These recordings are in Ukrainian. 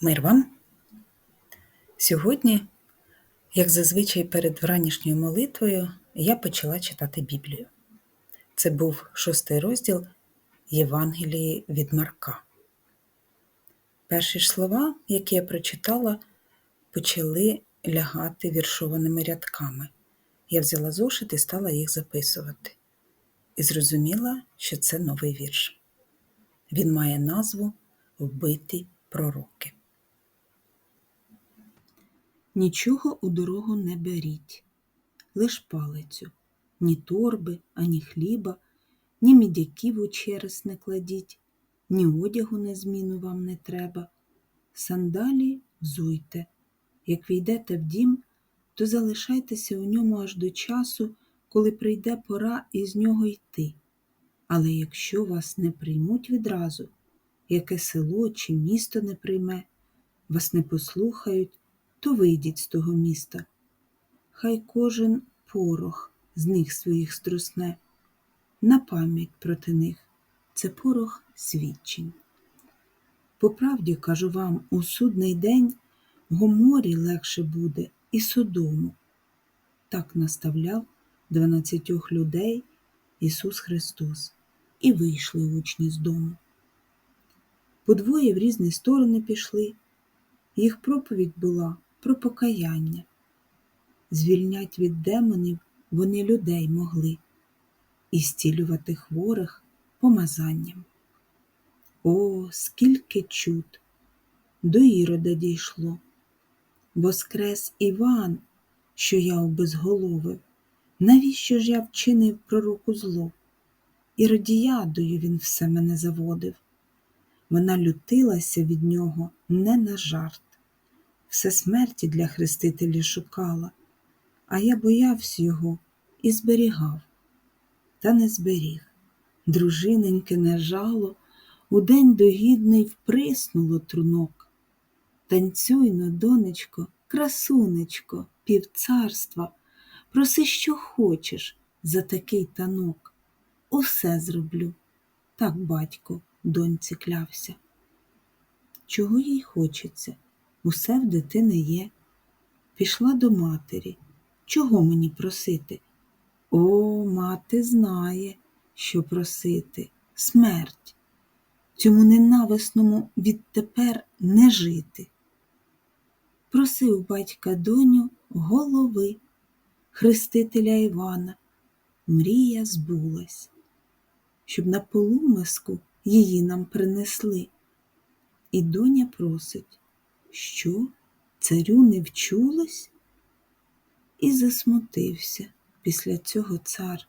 Мир вам. Сьогодні, як зазвичай перед вранішньою молитвою, я почала читати Біблію. Це був шостий розділ Євангелії від Марка. Перші ж слова, які я прочитала, почали лягати віршованими рядками. Я взяла зошит і стала їх записувати. І зрозуміла, що це новий вірш. Він має назву Вбиті пророки. Нічого у дорогу не беріть, лиш палицю, ні торби, ані хліба, ні мідяків у черес не кладіть, ні одягу на зміну вам не треба. Сандалі взуйте. Як війдете в дім, то залишайтеся у ньому аж до часу, коли прийде пора із нього йти. Але якщо вас не приймуть відразу, яке село чи місто не прийме, вас не послухають, то вийдіть з того міста. Хай кожен порох з них своїх струсне, на пам'ять проти них це порох свідчень. По правді кажу вам, у судний день Гоморі легше буде і Содому. Так наставляв дванадцятьох людей Ісус Христос, і вийшли учні з дому. Подвоє в різні сторони пішли, їх проповідь була про покаяння. Звільнять від демонів вони людей могли і зцілювати хворих помазанням. О, скільки чуд! До Ірода дійшло. Воскрес Іван, що я обезголовив, навіщо ж я вчинив пророку зло? Іродіядою він все мене заводив. Вона лютилася від нього не на жарт все смерті для хрестителя шукала, а я боявся його і зберігав, та не зберіг. Дружиненьке не жало, у день догідний вприснуло трунок. Танцюйно, донечко, красунечко, півцарства, проси, що хочеш за такий танок. Усе зроблю, так батько доньці клявся. Чого їй хочеться? Усе в дитини є. Пішла до матері. Чого мені просити? О, мати знає, що просити смерть. Цьому ненависному відтепер не жити. Просив батька доню голови, хрестителя Івана. Мрія збулась, щоб на полумиску її нам принесли. І доня просить що, царю не вчулось? І засмутився після цього цар,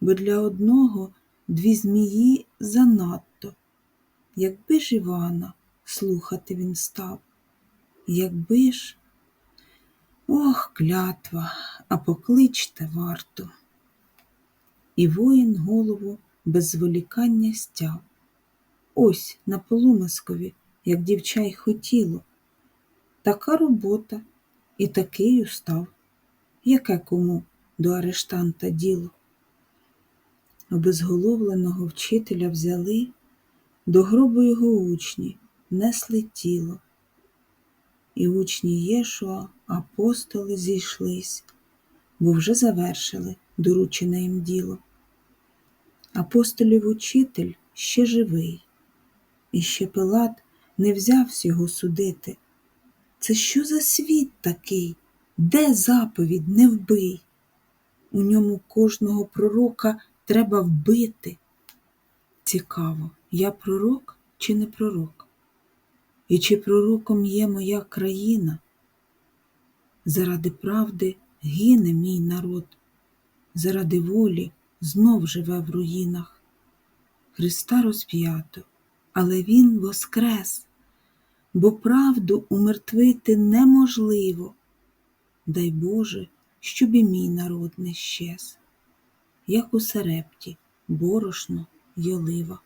бо для одного дві змії занадто, якби ж Івана слухати він став, якби ж, ох, клятва, а покличте варто. І воїн голову без зволікання стяв. Ось на полумискові, як дівча й хотіло, Така робота і такий устав, яке кому до арештанта діло. Обезголовленого вчителя взяли, до гробу його учні несли тіло. І учні Єшуа, апостоли зійшлись, бо вже завершили доручене їм діло. Апостолів учитель ще живий, і ще Пилат не взявся його судити. Це що за світ такий? Де заповідь не вбий? У ньому кожного пророка треба вбити. Цікаво, я пророк чи не пророк? І чи пророком є моя країна? Заради правди гине мій народ, заради волі знов живе в руїнах. Христа розп'ято, але Він воскрес бо правду умертвити неможливо. Дай Боже, щоб і мій народ не щез, як у серепті, борошно й олива.